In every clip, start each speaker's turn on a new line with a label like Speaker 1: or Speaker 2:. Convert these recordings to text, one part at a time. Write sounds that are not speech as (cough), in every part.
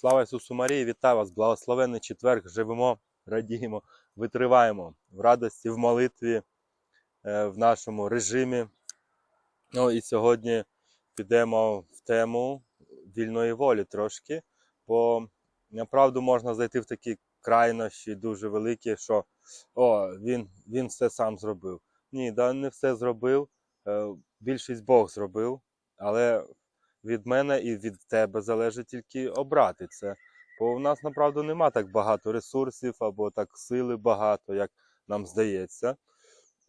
Speaker 1: Слава Ісусу Марії, вітаю вас! Благословенний четверг! Живемо, радіємо, витриваємо в радості, в молитві, е, в нашому режимі. Ну і сьогодні підемо в тему вільної волі трошки, бо направду можна зайти в такі крайнощі дуже великі, що о, він, він все сам зробив. Ні, да, не все зробив. е, Більшість Бог зробив, але від мене і від тебе залежить тільки обрати це. Бо в нас направду нема так багато ресурсів або так сили багато, як нам здається.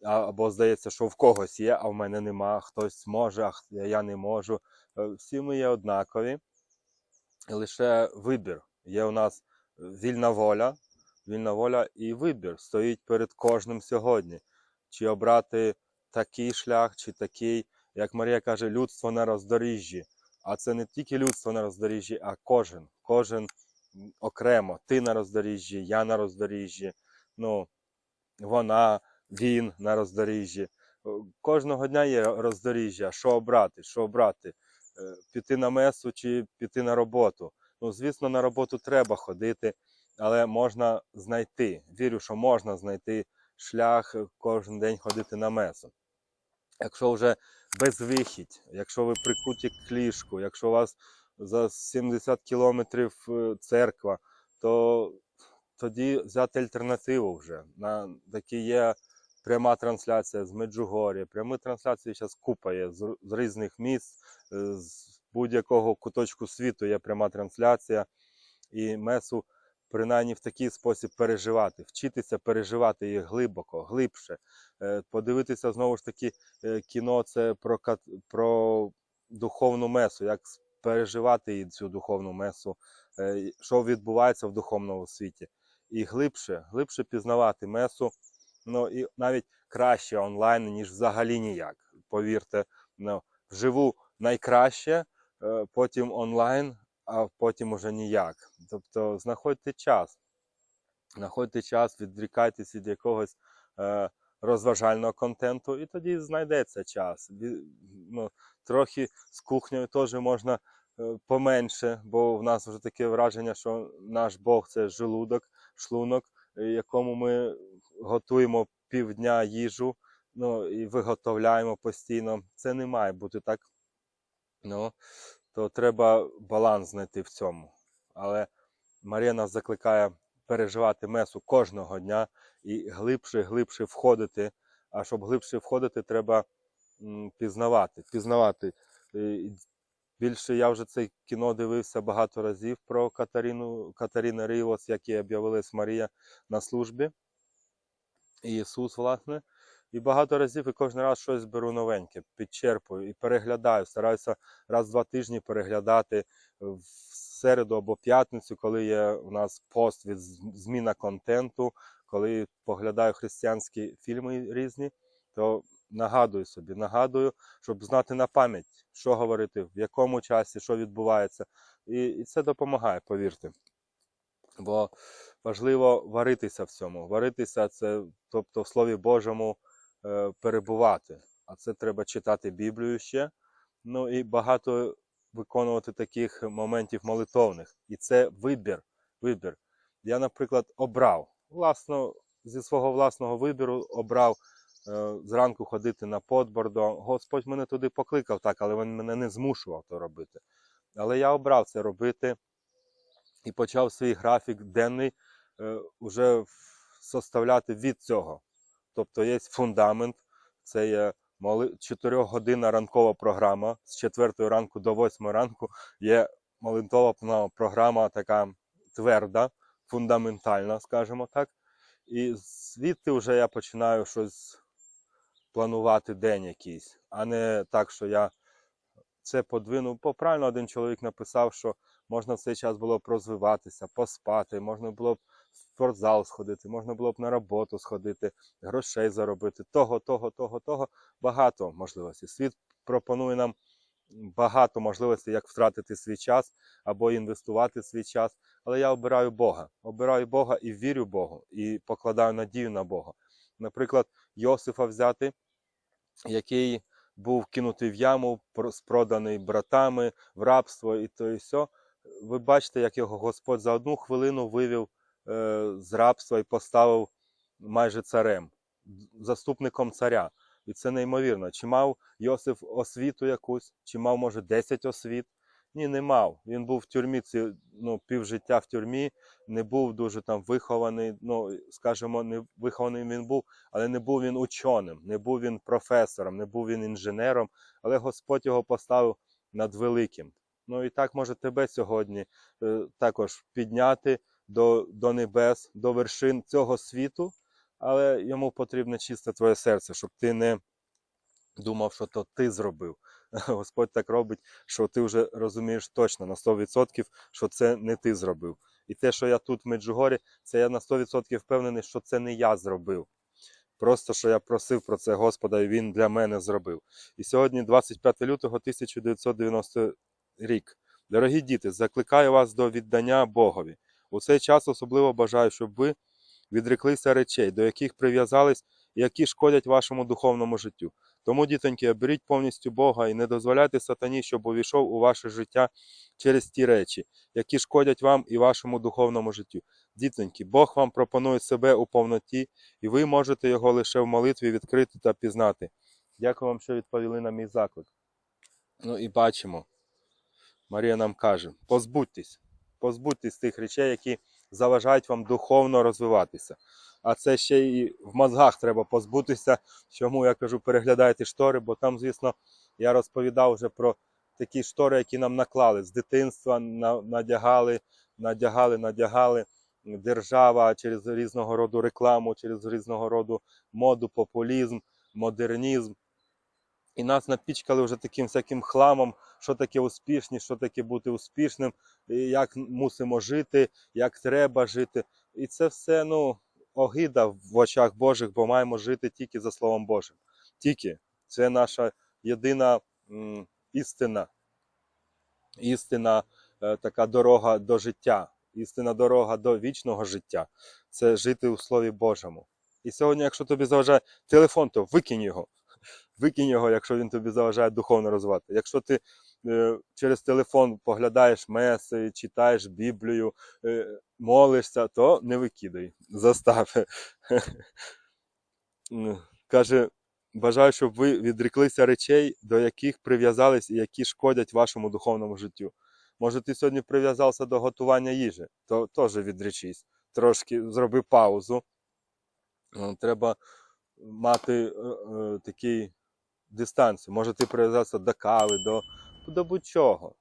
Speaker 1: Або здається, що в когось є, а в мене нема, хтось може, а я не можу. Е, Всі ми є однакові. Лише вибір. Є у нас вільна воля, вільна воля і вибір стоїть перед кожним сьогодні. Чи обрати такий шлях, чи такий, як Марія каже, людство на роздоріжжі. А це не тільки людство на роздоріжжі, а кожен. Кожен окремо. Ти на роздоріжжі, я на роздоріжжі, ну, вона, він на роздоріжжі. Кожного дня є роздоріжжя. Що обрати? Що обрати? Е, Піти на месу чи піти на роботу? Ну, звісно, на роботу треба ходити, але можна знайти. Вірю, що можна знайти шлях е, кожен день ходити на месу. Якщо вже безвихідь, якщо ви прикуті к ліжку, якщо у вас за 70 кілометрів е, церква, то тоді взяти альтернативу вже. На такі є пряма трансляція з Меджугор'я. Прямі трансляції зараз купа є з, з різних місць, е, з будь-якого куточку світу є пряма трансляція. І месу принаймні в такий спосіб переживати, вчитися переживати їх глибоко, глибше. Е, Подивитися знову ж таки е, кіно це про, про духовну месу, як переживати цю духовну месу, е, що відбувається в духовному світі. І глибше, глибше пізнавати месу, ну і навіть краще онлайн, ніж взагалі ніяк. Повірте, ну, вживу найкраще, потім онлайн, а потім уже ніяк. Тобто знаходьте час. Знаходьте час, відрікайтесь від якогось е, розважального контенту, і тоді знайдеться час. Ну, трохи з кухнею теж можна е, поменше, бо в нас вже таке враження, що наш Бог це желудок, шлунок, е, якому ми готуємо півдня їжу, ну і виготовляємо постійно. Це не має бути так. Ну, то треба баланс знайти в цьому. Але Марія нас закликає переживати месу кожного дня і глибше, глибше входити. А щоб глибше входити, треба пізнавати. Пізнавати. Більше я вже це кіно дивився багато разів про Катерину, Катерину Рівос, як їй об'явилась Марія на службі. І Ісус, власне. І багато разів і кожен раз щось беру новеньке, підчерпую і переглядаю. Стараюся раз в два тижні переглядати в середу або п'ятницю, коли є у нас пост від зміна контенту, коли поглядаю християнські фільми різні, то нагадую собі, нагадую, щоб знати на пам'ять, що говорити, в якому часі, що відбувається. І, і це допомагає, повірте. Бо важливо варитися в цьому. Варитися це, тобто в Слові Божому е, перебувати. А це треба читати Біблію ще. Ну і багато виконувати таких моментів молитовних. І це вибір. вибір. Я, наприклад, обрав власно, зі свого власного вибіру обрав е, зранку ходити на подбордо. Господь мене туди покликав, так, але він мене не змушував то робити. Але я обрав це робити і почав свій графік денний е, уже составляти від цього. Тобто є фундамент, це є моли... 4-годинна ранкова програма. З 4 ранку до 8 ранку є молитовна програма така тверда, фундаментальна, скажімо так. І звідти вже я починаю щось планувати день якийсь, а не так, що я це подвинув. Бо правильно один чоловік написав, що можна в цей час було б розвиватися, поспати, можна було б в спортзал сходити, можна було б на роботу сходити, грошей заробити, того, того, того, того. Багато можливостей. Світ пропонує нам багато можливостей, як втратити свій час або інвестувати свій час. Але я обираю Бога. Обираю Бога і вірю Богу, і покладаю надію на Бога. Наприклад, Йосифа взяти, який був кинутий в яму, про- спроданий братами в рабство і то і сьо. ви бачите, як його Господь за одну хвилину вивів з рабства і поставив майже царем, заступником царя. І це неймовірно. Чи мав Йосиф освіту якусь, чи мав, може, 10 освіт? Ні, не мав. Він був в тюрмі, ці, ну, півжиття в тюрмі, не був дуже там вихований, ну, скажімо, не вихований він був, але не був він ученим, не був він професором, не був він інженером, але Господь його поставив над великим. Ну і так може тебе сьогодні е, також підняти до, до небес, до вершин цього світу, але йому потрібне чисте твоє серце, щоб ти не думав, що то ти зробив. (laughs) Господь так робить, що ти вже розумієш точно на 100%, що це не ти зробив. І те, що я тут в Меджугорі, це я на 100% впевнений, що це не я зробив. Просто що я просив про це Господа, і Він для мене зробив. І сьогодні, 25 лютого 1990 рік. Дорогі діти, закликаю вас до віддання Богові. У цей час особливо бажаю, щоб ви відреклися речей, до яких прив'язались і які шкодять вашому духовному життю. Тому, дітоньки, оберіть повністю Бога і не дозволяйте сатані, щоб увійшов у ваше життя через ті речі, які шкодять вам і вашому духовному життю. Дітоньки, Бог вам пропонує себе у повноті, і ви можете його лише в молитві відкрити та пізнати. Дякую вам, що відповіли на мій заклик. Ну і бачимо. Марія нам каже: позбудьтесь, позбудьтесь тих речей, які заважають вам духовно розвиватися. А це ще і в мозгах треба позбутися. Чому я кажу, переглядайте штори, бо там, звісно, я розповідав вже про такі штори, які нам наклали з дитинства, надягали, надягали, надягали. Держава через різного роду рекламу, через різного роду моду, популізм, модернізм. І нас напічкали вже таким всяким хламом, що таке успішність, що таке бути успішним, як мусимо жити, як треба жити. І це все ну, огида в очах Божих, бо маємо жити тільки за Словом Божим. Тільки це наша єдина м, істина, істина, е, така дорога до життя, істина дорога до вічного життя це жити у Слові Божому. І сьогодні, якщо тобі заважає телефон, то викинь його. Викинь його, якщо він тобі заважає духовно розвивати. Якщо ти е, через телефон поглядаєш меси, читаєш Біблію, е, молишся, то не викидай, застав. (laughs) Каже, бажаю, щоб ви відреклися речей, до яких прив'язались і які шкодять вашому духовному життю. Може, ти сьогодні прив'язався до готування їжі, то теж відречись. Трошки зроби паузу. Е, Треба мати е, е, такий дистанцію. Може, ти прив'язався до кави, до, до будь-чого.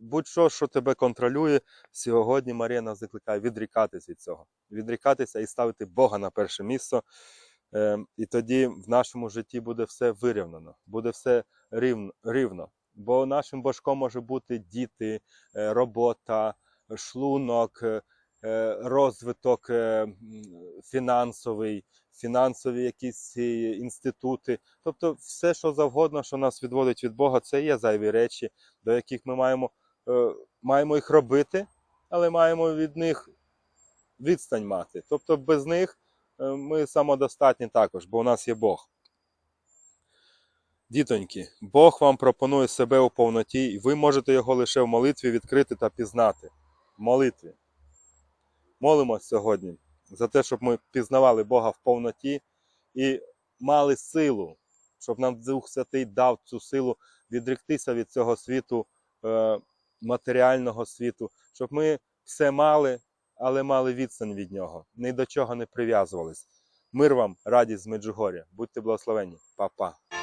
Speaker 1: Будь-що, що тебе контролює, сьогодні Марія нас закликає відрікатися від цього. Відрікатися і ставити Бога на перше місце. Е, і тоді в нашому житті буде все вирівнено, буде все рівно. Бо нашим божком може бути діти, е, робота, шлунок, е, розвиток е, фінансовий, фінансові якісь інститути. Тобто все, що завгодно, що нас відводить від Бога, це є зайві речі, до яких ми маємо, е, маємо їх робити, але маємо від них відстань мати. Тобто без них е, ми самодостатні також, бо у нас є Бог. Дітоньки, Бог вам пропонує себе у повноті, і ви можете його лише в молитві відкрити та пізнати. В молитві. Молимось сьогодні за те, щоб ми пізнавали Бога в повноті і мали силу, щоб нам Дух Святий дав цю силу відректися від цього світу, е, матеріального світу, щоб ми все мали, але мали відстань від нього, ні до чого не прив'язувались. Мир вам, радість з Меджугоря. Будьте благословені, Па-па.